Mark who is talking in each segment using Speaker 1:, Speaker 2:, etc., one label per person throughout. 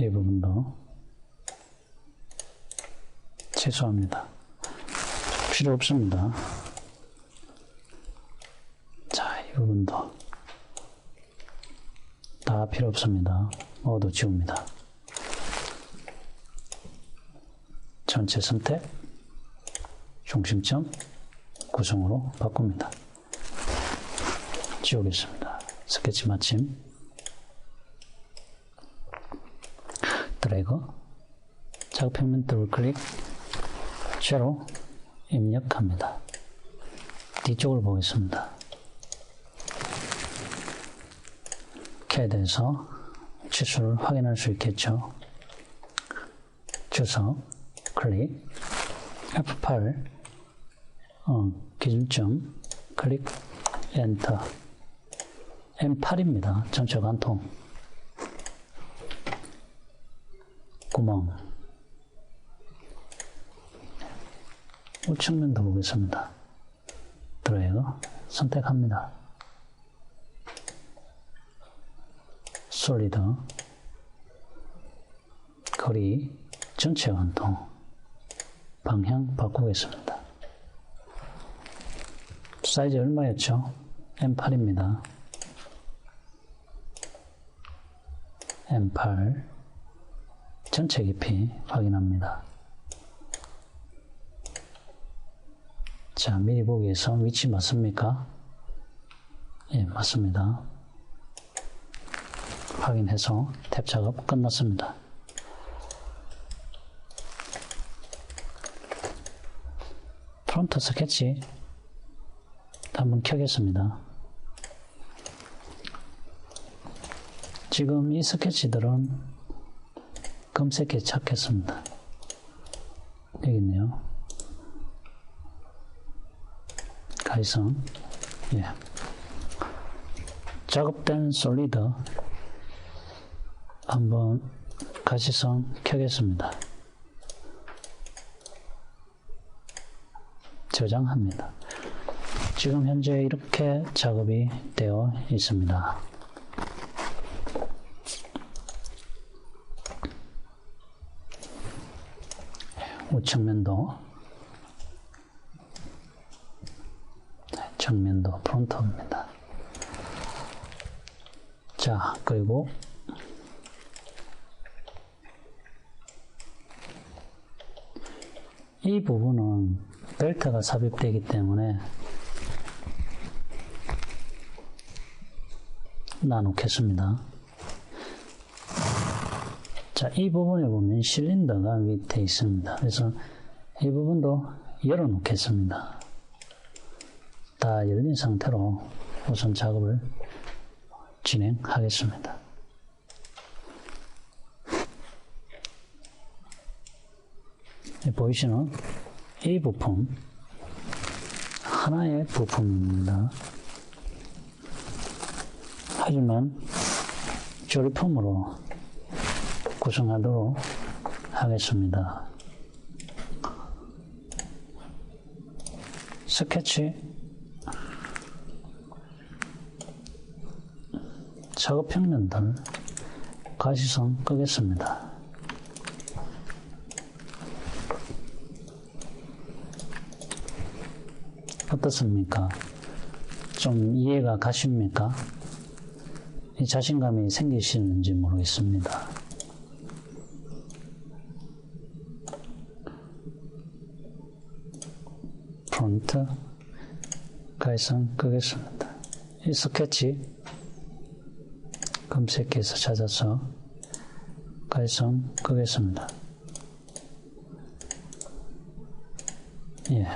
Speaker 1: 이 부분도 취소합니다. 필요 없습니다. 자, 이 부분도 다 필요 없습니다. 모두 지웁니다. 전체 선택, 중심점, 구성으로 바꿉니다. 지우겠습니다. 스케치 마침, 드래그, 작업평면 더블 클릭, 쉐로 입력합니다. 뒤쪽을 보겠습니다. CAD에서 치수를 확인할 수 있겠죠. 주소, 클릭, F8, 어, 기준점, 클릭, 엔터. M8입니다. 전체 관통. 구멍. 우측면도 보겠습니다. 드래그 선택합니다. 솔리드 거리 전체 관통 방향 바꾸겠습니다. 사이즈 얼마였죠? M8입니다. M8 전체 깊이 확인합니다. 자, 미리 보기에서 위치 맞습니까? 예, 맞습니다. 확인해서 탭 작업 끝났습니다. 프론트 스케치 한번 켜겠습니다. 지금 이 스케치들은 검색해 찾겠습니다. 여기 있네요. 가이성, 예. 작업된 솔리드 한번 가시성 켜겠습니다. 저장합니다. 지금 현재 이렇게 작업이 되어 있습니다. 우 측면도 정면도 프론트입니다. 자, 그리고 이 부분은 벨트가 삽입되기 때문에 나누겠습니다. 자, 이 부분에 보면 실린더가 밑에 있습니다. 그래서 이 부분도 열어 놓겠습니다. 다 열린 상태로 우선 작업을 진행하겠습니다. 보이시는 이 부품 하나의 부품입니다. 하지만 조립품으로 구성하도록 하겠습니다. 스케치 작업 평면들 가시성 끄겠습니다. 어떻습니까? 좀 이해가 가십니까? 자신감이 생기시는지 모르겠습니다. 프론트 가이성 끄겠습니다. 이 스케치 검색해서 찾아서 가이성 끄겠습니다. 예.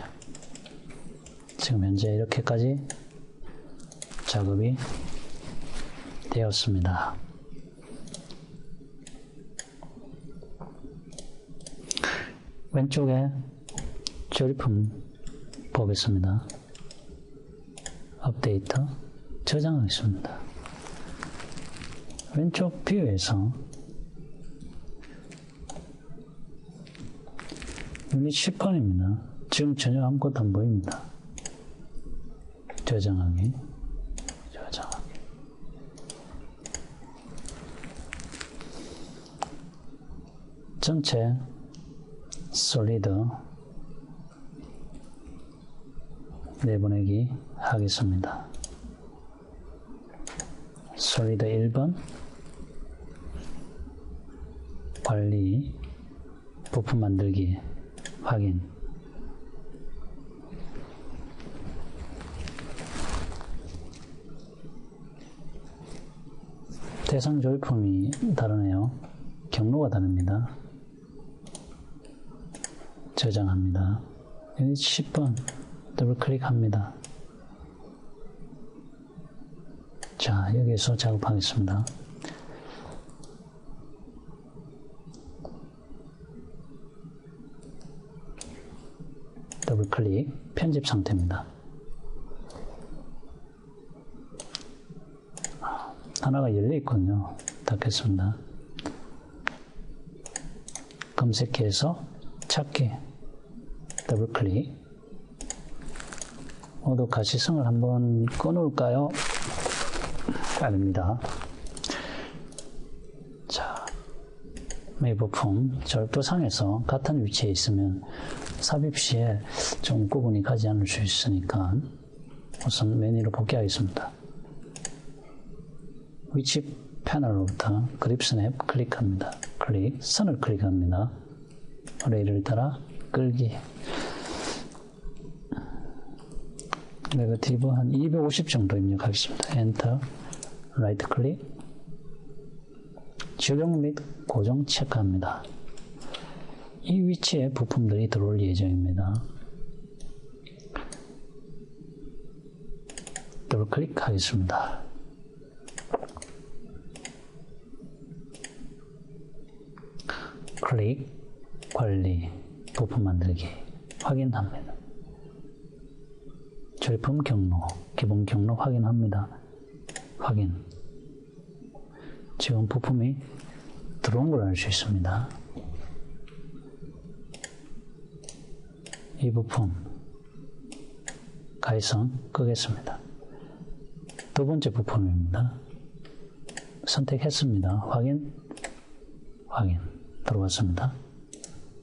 Speaker 1: 지금 현재 이렇게까지 작업이 되었습니다. 왼쪽에 조립품 보겠습니다. 업데이터 저장하겠습니다. 왼쪽 뷰에서 유닛 10번입니다. 지금 전혀 아무것도 안 보입니다. 저장하기, 저장하기. 전체 솔리드 내보내기 하겠습니다. 솔리드 1번 관리 부품 만들기 확인 대상 조립품이 다르네요. 경로가 다릅니다. 저장합니다. 여기 10번 더블 클릭합니다. 자, 여기서 작업하겠습니다. 더블 클릭, 편집 상태입니다. 하나가 열려 있군요. 닫겠습니다. 검색해서 찾기, 더블 클릭. 모두 가시성을 한번 꺼놓을까요? 아닙니다. 자, 매부품 절도상에서 같은 위치에 있으면 삽입 시에 좀 구분이 가지 않을 수 있으니까 우선 메뉴로 복귀하겠습니다. 위치 패널로부터 그립 스냅 클릭합니다. 클릭, 선을 클릭합니다. 레일을 따라 끌기. 네거티브 한 250 정도 입력하겠습니다. 엔터, 라이트 클릭, 적용 및 고정 체크합니다. 이 위치에 부품들이 들어올 예정입니다. 더블 클릭하겠습니다. 클릭, 관리, 부품 만들기 확인합니다. 절품 경로, 기본 경로 확인합니다. 확인. 지금 부품이 들어온 걸 알 수 있습니다. 이 부품 가이성 끄겠습니다. 두 번째 부품입니다. 선택했습니다. 확인, 확인. 들어왔습니다.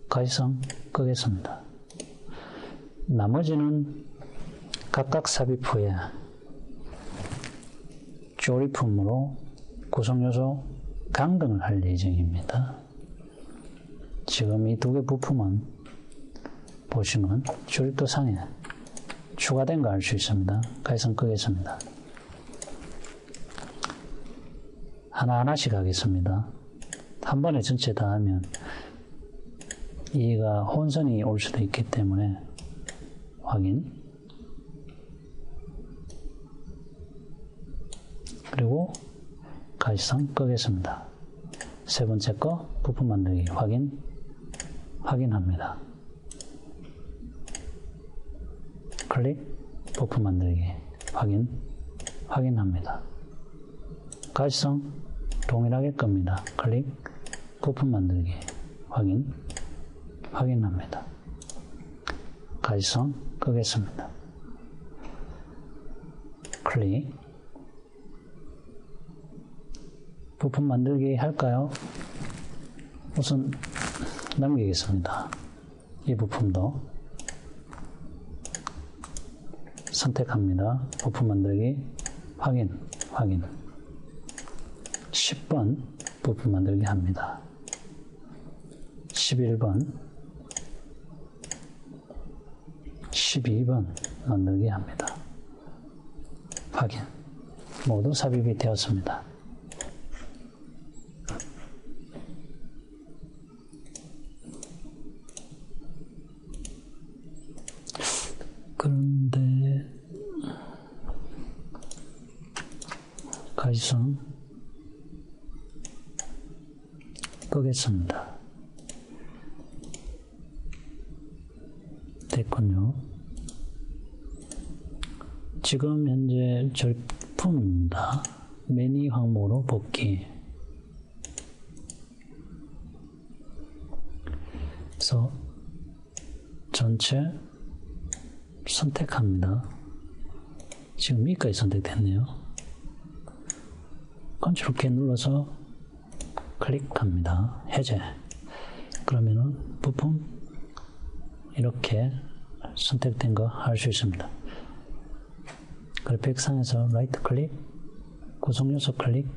Speaker 1: 가이성 끄겠습니다. 나머지는 각각 삽입 후에 조립품으로 구성요소 강등을 할 예정입니다. 지금 이 두 개 부품은 보시면 조립도 상에 추가된 거 알 수 있습니다. 가이성 끄겠습니다. 하나하나씩 하겠습니다. 한 번에 전체 다 하면 이가 혼선이 올 수도 있기 때문에 확인 그리고 가시성 끄겠습니다. 세 번째 거 부품 만들기 확인 확인합니다. 클릭 부품 만들기 확인 확인합니다. 가시성 동일하게 끕니다. 클릭 부품 만들기 확인 확인합니다. 가시성 끄겠습니다. 클릭 부품 만들기 할까요? 우선 남기겠습니다. 이 부품도 선택합니다. 부품 만들기 확인 확인 10번 부품 만들기 합니다. 11번 12번 만들기 합니다. 확인 모두 삽입이 되었습니다. 그런데 가시성 끄겠습니다. 됐군요. 지금 현재 절품입니다. 매니 항목으로 복귀. 그래서 전체 선택합니다. 지금 여기까지 선택됐네요. 컨트롤 키 눌러서 클릭합니다. 해제. 그러면은 부품 이렇게 선택된 거할수 있습니다. 그래픽상에서 라이트 클릭, 구성 요소 클릭,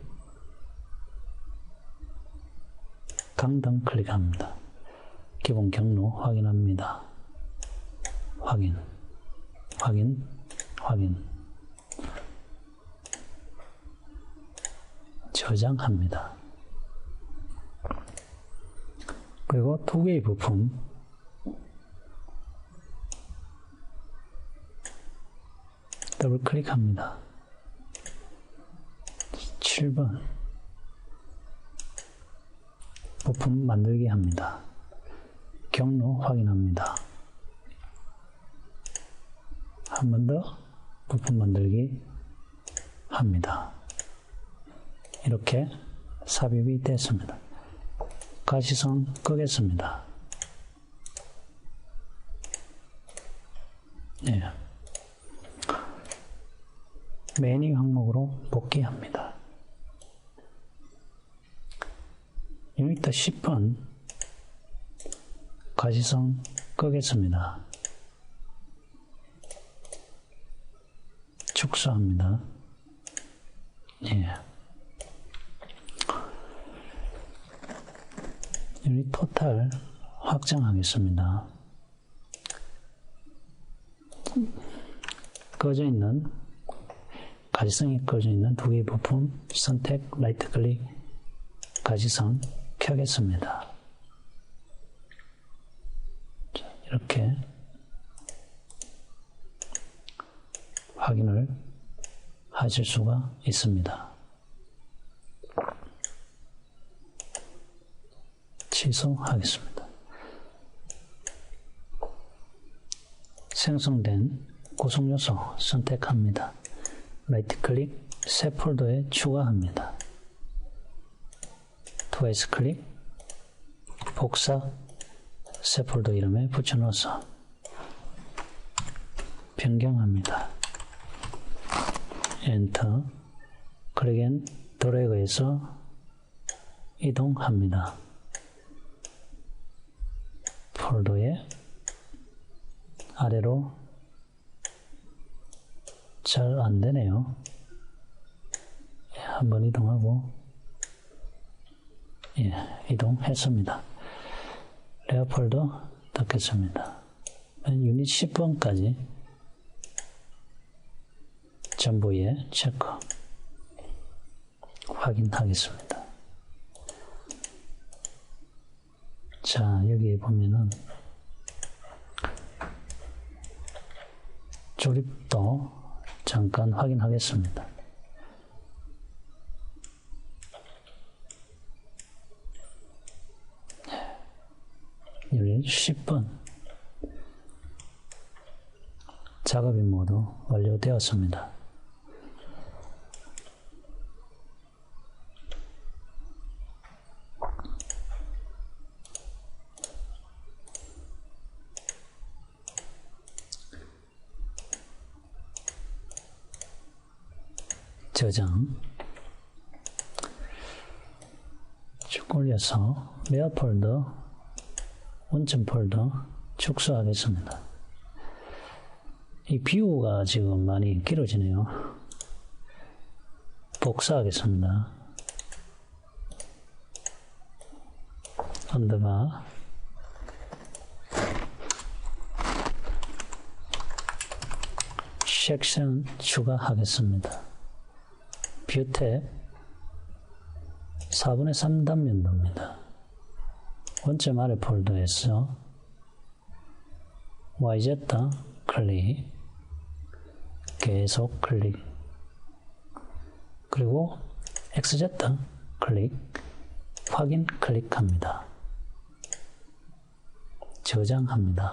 Speaker 1: 강등 클릭합니다. 기본 경로 확인합니다. 확인, 확인, 확인. 저장합니다. 그리고 두 개의 부품 더블 클릭합니다. 7번 부품 만들기 합니다. 경로 확인합니다. 한 번 더 부품 만들기 합니다. 이렇게 삽입이 됐습니다. 가시선 끄겠습니다. 네. 메뉴 항목으로 복귀합니다. 유니트 10번 가시성 끄겠습니다. 축소합니다. 예. 유닛 토탈 확정하겠습니다. 꺼져 있는 가지성이 꺼져 있는 두 개의 부품 선택 라이트 클릭 가지성 켜겠습니다. 자, 이렇게 확인을 하실 수가 있습니다. 취소하겠습니다. 생성된 구성 요소 선택합니다. 라이트 클릭 새 폴더에 추가합니다. 트와이스 클릭 복사 새 폴더 이름에 붙여넣어서 변경합니다. 엔터 클릭 앤 드래그해서 이동합니다. 아래로 잘 안되네요. 예, 한번 이동하고 예, 이동했습니다. 레어 폴더 닫겠습니다. 유닛 10번까지 전부에 체크 확인하겠습니다. 자, 여기 보면은 조립도 잠깐 확인하겠습니다. 유닛 10번 작업이 모두 완료되었습니다. 저장 쭉 올려서 메어 폴더 원점 폴더 축소하겠습니다. 이 뷰가 지금 많이 길어지네요. 복사하겠습니다. 언더바 섹션 추가하겠습니다. 뷰탭 4분의 3 단면도입니다. 원점 아래 폴더에서 YZ 클릭 계속 클릭 그리고 XZ 클릭 확인 클릭합니다. 저장합니다.